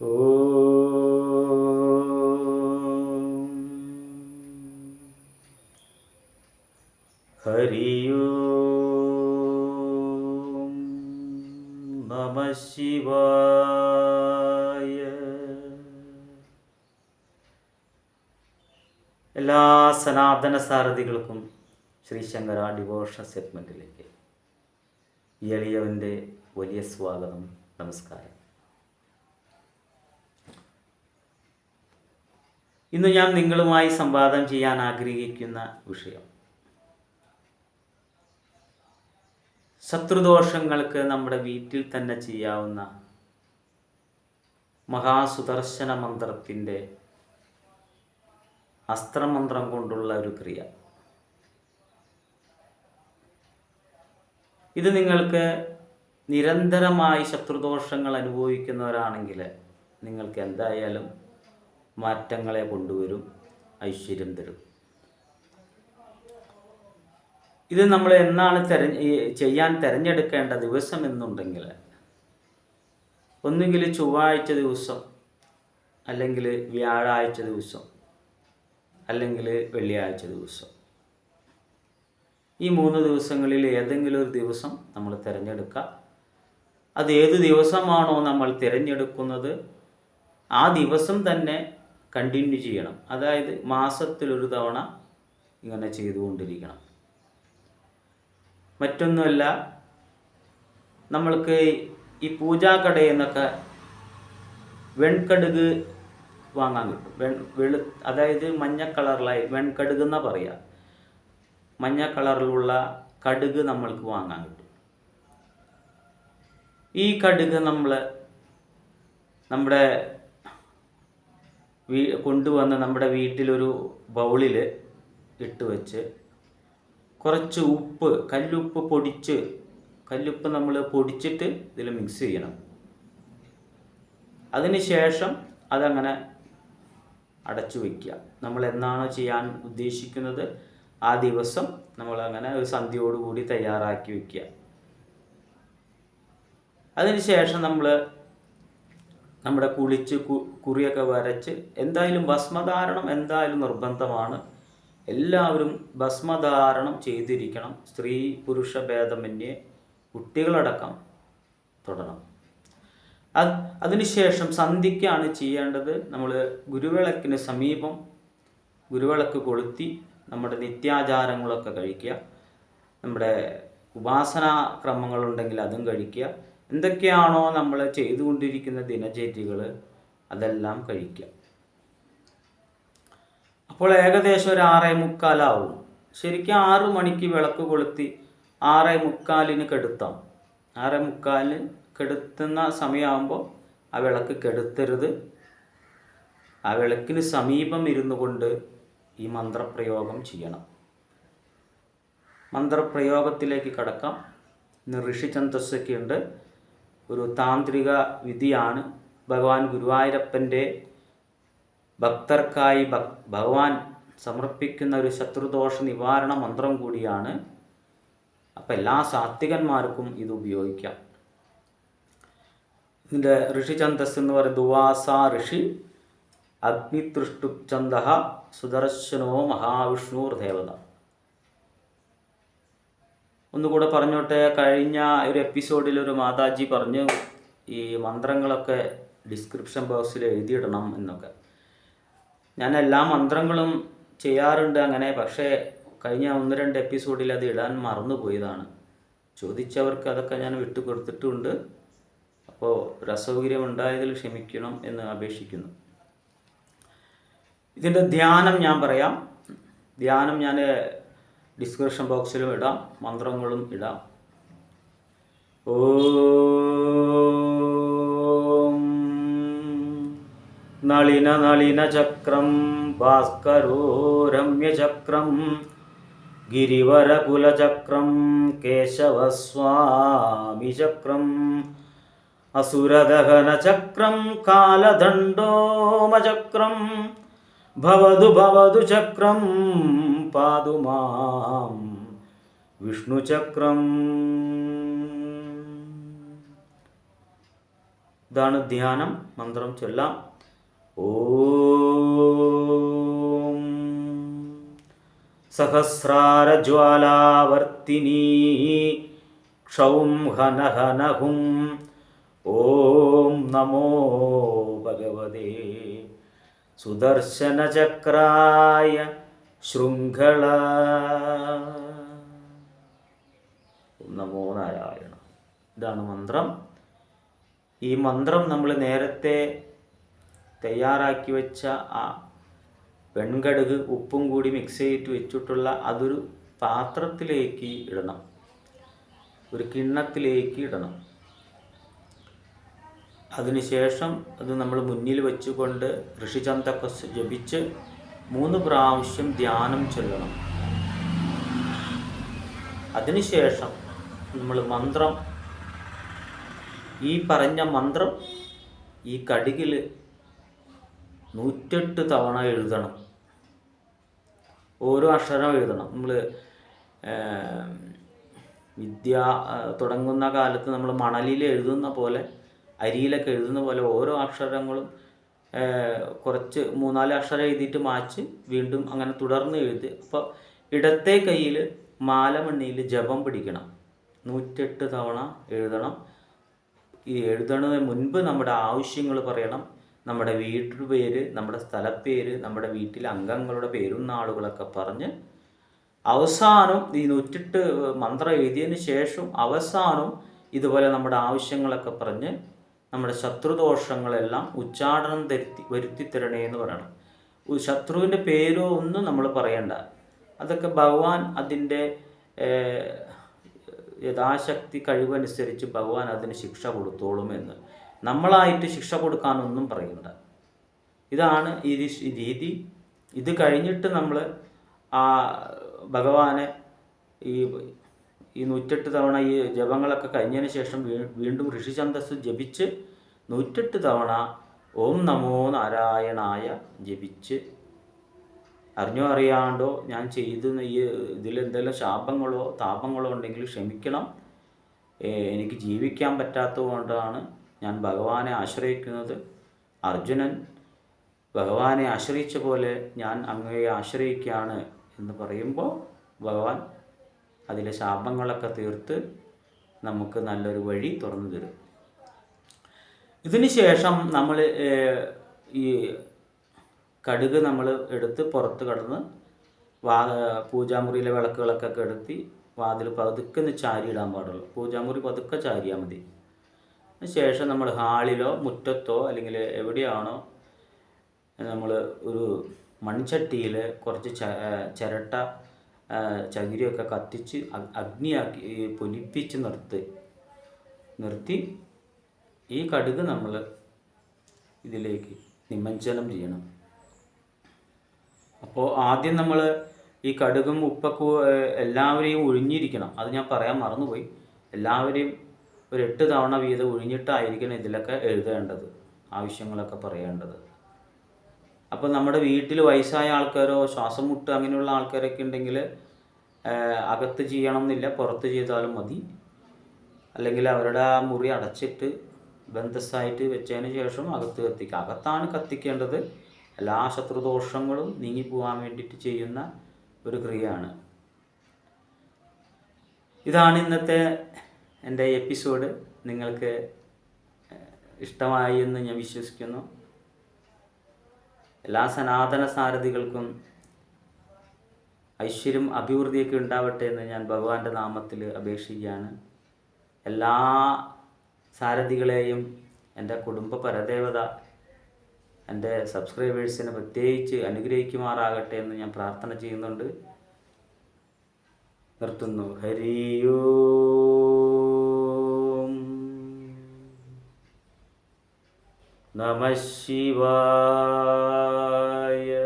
നമ ശിവായ. എല്ലാ സനാതന സാരഥികൾക്കും ശ്രീശങ്കര ഡിവോഷണൽ സെഗ്മെന്റിലേക്ക് എളിയവന്റെ വലിയ സ്വാഗതം നമസ്കാരം. ഇന്ന് ഞാൻ നിങ്ങളുമായി സംവാദം ചെയ്യാൻ ആഗ്രഹിക്കുന്ന വിഷയം. ശത്രുദോഷങ്ങൾക്ക് നമ്മുടെ വീട്ടിൽ തന്നെ ചെയ്യാവുന്ന മഹാസുദർശന മന്ത്രത്തിന്റെ അസ്ത്രമന്ത്രം കൊണ്ടുള്ള ഒരു ക്രിയ. ഇത് നിങ്ങൾക്ക് നിരന്തരമായി ശത്രുദോഷങ്ങൾ അനുഭവിക്കുന്നവരാണെങ്കിൽ നിങ്ങൾക്ക് എന്തായാലും മാറ്റങ്ങളെ കൊണ്ടുവരും ഐശ്വര്യം തരും. ഇത് നമ്മൾ എന്നാണ് ചെയ്യാൻ തിരഞ്ഞെടുക്കേണ്ട ദിവസം എന്നുണ്ടെങ്കിൽ ഒന്നുകിൽ ചൊവ്വാഴ്ച ദിവസം അല്ലെങ്കിൽ വ്യാഴാഴ്ച ദിവസം അല്ലെങ്കിൽ വെള്ളിയാഴ്ച ദിവസം. ഈ മൂന്ന് ദിവസങ്ങളിൽ ഏതെങ്കിലും ഒരു ദിവസം നമ്മൾ തിരഞ്ഞെടുക്കുക. അത് ഏത് ദിവസമാണോ നമ്മൾ തിരഞ്ഞെടുക്കുന്നത് ആ ദിവസം തന്നെ കണ്ടിന്യൂ ചെയ്യണം. അതായത് മാസത്തിലൊരു തവണ ഇങ്ങനെ ചെയ്തുകൊണ്ടിരിക്കണം. മറ്റൊന്നുമല്ല നമ്മൾക്ക് ഈ പൂജാക്കടയിൽ നിന്നൊക്കെ വെൺകടുക് വാങ്ങാൻ കിട്ടും. വെൺ വെളു അതായത് മഞ്ഞ കളറിലായി വെൺകടുക് എന്നാ പറയുക മഞ്ഞ കളറിലുള്ള കടുക് നമ്മൾക്ക് വാങ്ങാൻ കിട്ടും. ഈ കടുക് നമ്മൾ നമ്മുടെ വീ കൊണ്ടുവന്ന് നമ്മുടെ വീട്ടിലൊരു ബൗളിൽ ഇട്ട് വെച്ച് കുറച്ച് ഉപ്പ് കല്ലുപ്പ് പൊടിച്ച് കല്ലുപ്പ് നമ്മൾ പൊടിച്ചിട്ട് ഇതിൽ മിക്സ് ചെയ്യണം. അതിന് ശേഷം അതങ്ങനെ അടച്ചു വയ്ക്കുക നമ്മൾ എന്നാണോ ചെയ്യാൻ ഉദ്ദേശിക്കുന്നത് ആ ദിവസം നമ്മൾ അങ്ങനെ ഒരു സന്ധ്യയോടുകൂടി തയ്യാറാക്കി വയ്ക്കുക അതിന് ശേഷം നമ്മൾ നമ്മുടെ കുളിച്ച് കുറിയൊക്കെ വരച്ച് എന്തായാലും ഭസ്മധാരണം എന്തായാലും നിർബന്ധമാണ്. എല്ലാവരും ഭസ്മധാരണം ചെയ്തിരിക്കണം. സ്ത്രീ പുരുഷ ഭേദമന്യേ കുട്ടികളടക്കം തുടരണം. അത് അതിനുശേഷം സന്ധ്യയ്ക്കാണ് ചെയ്യേണ്ടത്. നമ്മൾ ഗുരുവിളക്കിന് സമീപം ഗുരുവിളക്ക് കൊളുത്തി നമ്മുടെ നിത്യാചാരങ്ങളൊക്കെ കഴിക്കുക. നമ്മുടെ ഉപാസനാ ക്രമങ്ങളുണ്ടെങ്കിൽ അതും കഴിക്കുക. എന്തൊക്കെയാണോ നമ്മൾ ചെയ്തുകൊണ്ടിരിക്കുന്ന ദിനചര്യകൾ അതെല്ലാം കഴിക്കുക അപ്പോൾ ഏകദേശം ഒരു ആറേ മുക്കാലാവും. ശരിക്കും ആറ് മണിക്ക് വിളക്ക് കൊളുത്തി ആറേ മുക്കാലിന് കെടുത്താം. ആറേ മുക്കാലിന് കെടുത്തുന്ന സമയമാകുമ്പോൾ ആ വിളക്ക് കെടുത്തരുത്. ആ വിളക്കിന് സമീപം ഇരുന്നു കൊണ്ട് ഈ മന്ത്രപ്രയോഗം ചെയ്യണം. മന്ത്രപ്രയോഗത്തിലേക്ക് കടക്കാം. ഇന്ന് ഋഷിചന്തസ്സൊക്കെ ഉണ്ട് ഒരു താന്ത്രിക വിധിയാണ്. ഭഗവാൻ ഗുരുവായൂരപ്പന്റെ ഭക്തർക്കായി ഭഗവാൻ സമർപ്പിക്കുന്ന ഒരു ശത്രുദോഷ നിവാരണ മന്ത്രം കൂടിയാണ്. അപ്പം എല്ലാ സാത്വികന്മാർക്കും ഇത് ഉപയോഗിക്കാം. ഇതിന്റെ ഋഷിചന്തസ് എന്ന് പറയുന്നത് ദുവാസ ഋഷി. അഗ്നിതൃഷ്ടുചന്ദ സുദർശനോ മഹാവിഷ്ണുർ ദേവത ഒന്നുകൂടെ പറഞ്ഞോട്ടെ കഴിഞ്ഞ ഒരു എപ്പിസോഡിൽ ഒരു മാതാജി പറഞ്ഞു ഈ മന്ത്രങ്ങളൊക്കെ ഡിസ്ക്രിപ്ഷൻ ബോക്സിൽ എഴുതിയിടണം എന്നൊക്കെ. ഞാൻ എല്ലാ മന്ത്രങ്ങളും ചെയ്യാറുണ്ട് അങ്ങനെ പക്ഷേ കഴിഞ്ഞ ഒന്ന് രണ്ട് എപ്പിസോഡിൽ അത് ഇടാൻ മറന്നുപോയതാണ്. ചോദിച്ചവർക്ക് അതൊക്കെ ഞാൻ വിട്ടു വിട്ടുകൊടുത്തിട്ടുമുണ്ട് അപ്പോൾ ഒരു അസൗകര്യം ഉണ്ടായതിൽ ക്ഷമിക്കണം എന്ന് അപേക്ഷിക്കുന്നു. ഇതിന്റെ ധ്യാനം ഞാൻ പറയാം. ധ്യാനം ഞാൻ ഡിസ്ക്രിപ്ഷൻ ബോക്സിലും ഇടാം. മന്ത്രങ്ങളും ഇടാം. ഓ നളിന നളിന ചക്രം ഭാസ്കരോ രമ്യചക്രം ഗിരിവരകുലചക്രം കേശവസ്വാമിചക്രം അസുരദഹനചക്രം കാലദണ്ഡോമചക്രം ഭവതു ഭവതു ചക്രം പാതു മാം. വിഷ്ണുചക്രം ഇതാണ് ധ്യാനം മന്ത്രം ചൊല്ലാം. ഓം. സഹസ്രാരജ്വാലാവർത്തിനീ ക്ഷൗം ഹനഹനഹും. ഓം നമോ ഭഗവതേ. സുദർശനചക്രായ ശൃംഖള നമോ നാരായണ. ഇതാണ് മന്ത്രം. ഈ മന്ത്രം നമ്മൾ നേരത്തെ തയ്യാറാക്കി വെച്ച ആ വെൺകടുക് ഉപ്പും കൂടി മിക്സ് ചെയ്തിട്ട് വെച്ചിട്ടുള്ള അതൊരു പാത്രത്തിലേക്ക് ഇടണം. ഒരു കിണ്ണത്തിലേക്ക് ഇടണം. അതിനുശേഷം അത് നമ്മൾ മുന്നിൽ വെച്ചുകൊണ്ട് ഋഷിചന്തൊക്കെ ജപിച്ച് മൂന്ന് പ്രാവശ്യം ധ്യാനം ചൊല്ലണം. അതിനുശേഷം നമ്മൾ മന്ത്രം ഈ പറഞ്ഞ മന്ത്രം ഈ കടുകിൽ നൂറ്റെട്ട് തവണ എഴുതണം. ഓരോ അക്ഷരം എഴുതണം. നമ്മൾ വിദ്യ തുടങ്ങുന്ന കാലത്ത് നമ്മൾ മണലിൽ എഴുതുന്ന പോലെ അരിയിലൊക്കെ എഴുതുന്ന പോലെ ഓരോ അക്ഷരങ്ങളും കുറച്ച് മൂന്നാൽ അക്ഷരം എഴുതിയിട്ട് മാച്ച് വീണ്ടും അങ്ങനെ തുടർന്ന് എഴുതി. അപ്പോൾ ഇടത്തെ കയ്യിൽ മാലമണ്ണിയിൽ ജപം പിടിക്കണം. നൂറ്റെട്ട് തവണ എഴുതണം. ഈ എഴുതണതിന് മുൻപ് നമ്മുടെ ആവശ്യങ്ങൾ പറയണം. നമ്മുടെ വീട്ടു പേര് നമ്മുടെ സ്ഥലപ്പേര് നമ്മുടെ വീട്ടിലെ അംഗങ്ങളുടെ പേരും നാളുകളൊക്കെ പറഞ്ഞ് അവസാനം ഈ നൂറ്റിട്ട് മന്ത്രം എഴുതിയതിന് ശേഷം അവസാനം ഇതുപോലെ നമ്മുടെ ആവശ്യങ്ങളൊക്കെ പറഞ്ഞ് നമ്മുടെ ശത്രുദോഷങ്ങളെല്ലാം ഉച്ചാടനം തരുത്തി വരുത്തി തരണേ എന്ന് പറയണം. ശത്രുവിന്റെ പേരോ ഒന്നും നമ്മൾ പറയണ്ട. അതൊക്കെ ഭഗവാൻ അതിന്റെ യഥാശക്തി കഴിവനുസരിച്ച് ഭഗവാൻ അതിന് ശിക്ഷ കൊടുത്തോളും എന്ന്. നമ്മളായിട്ട് ശിക്ഷ കൊടുക്കാനൊന്നും പറയണ്ട. ഇതാണ് ഈ രീതി. ഇത് കഴിഞ്ഞിട്ട് നമ്മൾ ആ ഭഗവാനെ ഈ ഈ നൂറ്റെട്ട് തവണ ഈ ജപങ്ങളൊക്കെ കഴിഞ്ഞതിന് ശേഷം വീണ്ടും ഋഷിചന്തസ് ജപിച്ച് നൂറ്റെട്ട് തവണ ഓം നമോ നാരായണായ ജപിച്ച്. അറിഞ്ഞോ അറിയാണ്ടോ ഞാൻ ചെയ്ത ഈ ഇതിൽ എന്തെങ്കിലും ശാപങ്ങളോ താപങ്ങളോ ഉണ്ടെങ്കിൽ ക്ഷമിക്കണം. എനിക്ക് ജീവിക്കാൻ പറ്റാത്തത് കൊണ്ടാണ് ഞാൻ ഭഗവാനെ ആശ്രയിക്കുന്നത്. അർജുനൻ ഭഗവാനെ ആശ്രയിച്ച പോലെ ഞാൻ അങ്ങയെ ആശ്രയിക്കുകയാണ് എന്ന് പറയുമ്പോൾ ഭഗവാൻ അതിലെ ശാപങ്ങളൊക്കെ തീർത്ത് നമുക്ക് നല്ലൊരു വഴി തുറന്നു തരും. ഇതിന് ശേഷം നമ്മൾ ഈ കടുക് നമ്മൾ എടുത്ത് പുറത്ത് കടന്ന് വാ പൂജാമുറിയിലെ വിളക്കുകളൊക്കെ കെടുത്തി വാതിൽ പതുക്കെ ഒന്ന് ചാരിയിടാൻ പാടുള്ളൂ. പൂജാമുറി പതുക്കെ ചാരിയാൽ മതി. ശേഷം നമ്മൾ ഹാളിലോ മുറ്റത്തോ അല്ലെങ്കിൽ എവിടെയാണോ നമ്മൾ ഒരു മൺചട്ടിയിൽ കുറച്ച് ചിരട്ട ചകിരിയൊക്കെ കത്തിച്ച് അഗ്നിയാക്കി പൊലിപ്പിച്ച് നിർത്തി. നിർത്തി ഈ കടുക് നമ്മൾ ഇതിലേക്ക് നിമജ്ജനം ചെയ്യണം. അപ്പോൾ ആദ്യം നമ്മൾ ഈ കടുകും ഉപ്പൊക്കെ എല്ലാവരെയും ഒഴിഞ്ഞിരിക്കണം അത് ഞാൻ പറയാൻ മറന്നുപോയി. എല്ലാവരെയും ഒരു എട്ട് തവണ വീതം ഒഴിഞ്ഞിട്ടായിരിക്കണം ഇതിലൊക്കെ എഴുതേണ്ടത് ആവശ്യങ്ങളൊക്കെ പറയേണ്ടത്. അപ്പോൾ നമ്മുടെ വീട്ടിൽ വയസ്സായ ആൾക്കാരോ ശ്വാസം മുട്ട് അങ്ങനെയുള്ള ആൾക്കാരൊക്കെ ഉണ്ടെങ്കിൽ അകത്ത് ചെയ്യണം എന്നില്ല പുറത്ത് ചെയ്താലും മതി. അല്ലെങ്കിൽ അവരുടെ ആ മുറി അടച്ചിട്ട് ബന്ധസ്സായിട്ട് വെച്ചതിന് ശേഷം അകത്ത് കത്തിക്കുക. അകത്താണ് കത്തിക്കേണ്ടത്. എല്ലാ ശത്രുദോഷങ്ങളും പോകാൻ വേണ്ടിയിട്ട് ചെയ്യുന്ന ഒരു ക്രിയയാണ്. ഇതാണ് ഇന്നത്തെ എന്റെ എപ്പിസോഡ്. നിങ്ങൾക്ക് ഇഷ്ടമായി എന്ന് ഞാൻ വിശ്വസിക്കുന്നു. എല്ലാ സനാതന സാരഥികൾക്കും ഐശ്വര്യം അഭിവൃദ്ധിയൊക്കെ ഉണ്ടാവട്ടെ എന്ന് ഞാൻ ഭഗവാന്റെ നാമത്തിൽ അപേക്ഷിക്കുകയാണ്. എല്ലാ സാരഥികളെയും എന്റെ കുടുംബ പരദേവത എന്റെ സബ്സ്ക്രൈബേഴ്സിനെ പ്രത്യേകിച്ച് അനുഗ്രഹിക്കുമാറാകട്ടെ എന്ന് ഞാൻ പ്രാർത്ഥന ചെയ്യുന്നുണ്ട്. നിർത്തുന്നു. ഹരിയോ. നമ ശിവായ